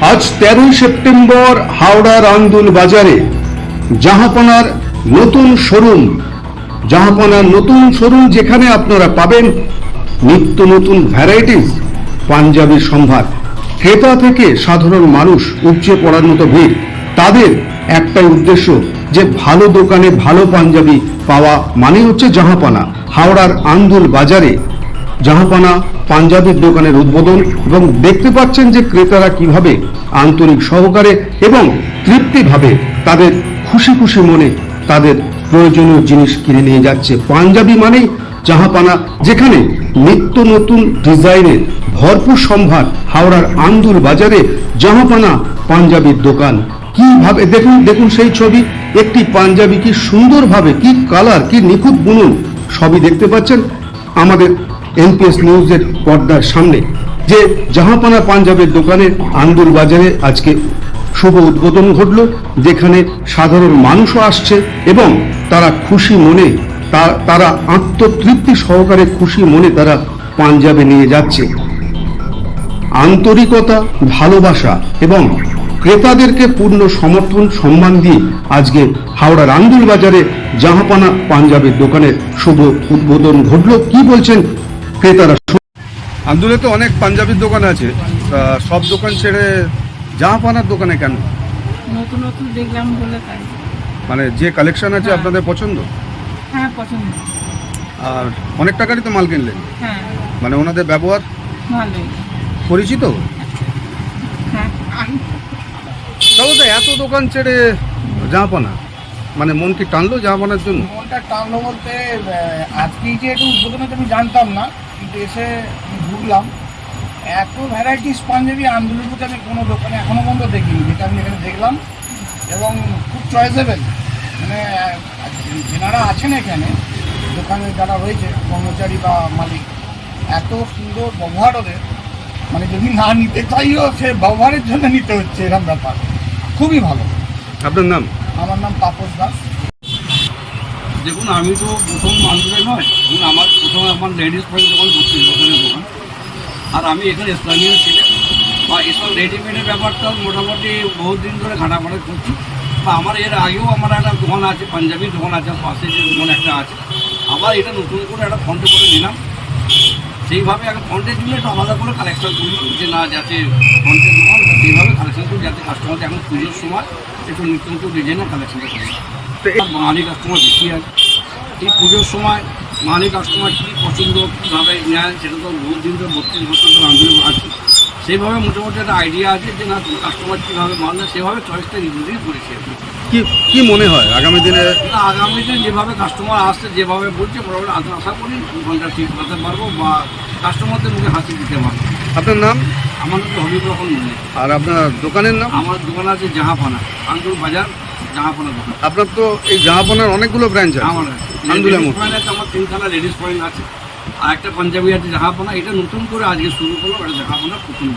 আজ তেরোই সেপ্টেম্বর হাওড়ার আন্দুল বাজারে জাহাপনার নতুন শোরুম। জাহাপনার নতুন শোরুম যেখানে আপনারা পাবেন নিত্য নতুন ভ্যারাইটিস পাঞ্জাবির সম্ভার। ক্রেতা থেকে সাধারণ মানুষ উপচে পড়ার মতো ভিড়। তাদের একটাই উদ্দেশ্য, যে ভালো দোকানে ভালো পাঞ্জাবি পাওয়া মানে হচ্ছে জাহাপানা। হাওড়ার আন্দুল বাজারে জাহাপানা, পাঞ্জাবির দোকানের উদ্বোধন এবং দেখতে পাচ্ছেন যে ক্রেতারা কীভাবে আন্তরিক সহকারে এবং তৃপ্তিভাবে তাদের খুশি খুশি মনে তাদের প্রয়োজনীয় জিনিস কিনে নিয়ে যাচ্ছে। পাঞ্জাবি মানেই জাহাপানা, যেখানে নিত্য নতুন ডিজাইনের ভরপুর সম্ভার হাওড়ার আন্দুল বাজারে জাহাপানা পাঞ্জাবির দোকান। কীভাবে, দেখুন দেখুন সেই ছবি। একটি পাঞ্জাবি কি সুন্দরভাবে, কি কালার, কি নিখুঁত বুনুন, সবই দেখতে পাচ্ছেন। আমাদের এনপিএস নিউজের পর্দার সামনে যে জাহাপানা পাঞ্জাবের দোকানের আন্দুল বাজারে আজকে শুভ উদ্বোধন ঘটল, যেখানে সাধারণ মানুষও আসছে এবং তারা খুশি মনে তারা আত্মতৃপ্তি সহকারে খুশি মনে তারা পাঞ্জাবে নিয়ে যাচ্ছে। আন্তরিকতা, ভালোবাসা এবং ক্রেতাদেরকে পূর্ণ সমর্থন, সম্মান দিয়ে আজকে হাওড়ার আন্দুল বাজারে জাহাপানা পাঞ্জাবের দোকানের শুভ উদ্বোধন ঘটল। কি বলছেন ক্রেতারা আন্দুলে তো অনেক পাঞ্জাবির দোকান আছে। সব দোকান ছেড়ে জাহাপানার দোকানে কেন? নতুন নতুন দেখলাম বলে তাই। মানে যে কালেকশন আছে হ্যাঁ। আপনাদের পছন্দ? হ্যাঁ পছন্দ। আর অনেক টাকারই তো মাল কিনলেন। হ্যাঁ। মানে ওনাদের ব্যবহার? ভালোই। পরিচিত? হ্যাঁ। তো এত দোকান ছেড়ে জাহাপানা মানে মন কি টানলো জাহাপানার জন্য? মনটা টানলো বলতে আহ, আজকেই যে একটু উদ্বোধন আমি জানতাম না কিন্তু এসে আমি ঘুরলাম এত ভ্যারাইটিস পাঞ্জাবি আন্দোলন মধ্যে আমি কোনো দোকানে এখনও পর্যন্ত দেখিনি যেটা আমি এখানে দেখলাম। এবং খুব চয়েসেবেল মানে যেনারা আছেন এখানে দোকানে যারা রয়েছে কর্মচারী বা মালিক এত সুন্দর ব্যবহার ওদের। মানে যদি না নিতে চাইও সে ব্যবহারের জন্য নিতে হচ্ছে এরকম ব্যাপার। খুবই ভালো। আপনার নাম? আমার নাম তাপস দাস। দেখুন, আমি তো প্রথম মানুষের নয় দেখুন আমার প্রথম আমার লেডিস পয়েন্ট যখন করছি দোকানের দোকান, আর আমি এখানে স্থানীয় ছিলাম বা এসব রেডিমেডের ব্যাপারটা মোটামুটি বহুত দিন ধরে ঘাটাফাটা করছি। বা আমার এর আগেও আমার একটা দোকান আছে পাঞ্জাবি দোকান আছে, পাশে যে দোকান একটা আছে। আবার এটা নতুন করে একটা ফন্টে করে নিলাম। সেইভাবে একটা ফন্টের জন্য একটু আলাদা করে কালেকশন করি যে না যাতে ফন্টের দোকান সেইভাবে কালেকশন করি যাতে কাস্টমার এখন পুজোর সময় একটু নিত্য নতুন ডিজাইনের কালেকশনটা করি তো বাঙালি কাস্টমার বেশি আছে এই পুজোর সময় বাঙালি কাস্টমার কী পছন্দ কীভাবে নেয় সেটা তো বহু দিন ধরে বত্রিশ বছর ধরে আন্দোলন আছে সেইভাবে মোটামুটি একটা আইডিয়া আছে যে না কাস্টমার কীভাবে মাল নেয় সেভাবে চয়েসটা নিজেদেরই করেছি আর কি। কি মনে হয় আগামী দিনে? আগামী দিনে যেভাবে কাস্টমার আসছে যেভাবে বলছে মোটামুটি আশা করি দোকানটা ঠিক করতে পারব বা কাস্টমারদের মুখে হাসি দিতে পারব। আপনার নাম? আমার তো হবিব রকম মনে আর আপনার দোকানের নাম? আমার দোকান আছে জাহাপানা আন্দুল বাজার জাহাপানা দোকান। আপনার তো এই জাহাপানার অনেকগুলো ব্রাঞ্চ আছে। আমার আছে আমার তিনখানা লেডিস পয়েন্ট আছে। আর একটা পাঞ্জাবি আছে জাহাপনা এটা নতুন করে আজকে শুরু করলাম, এটা জাহাপনা প্রথম।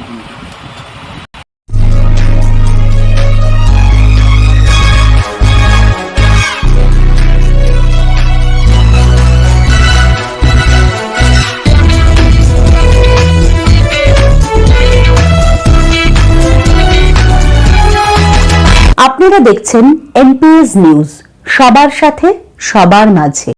আপনারা দেখছেন এনপিএস নিউজ, সবার সাথে, সবার মাঝে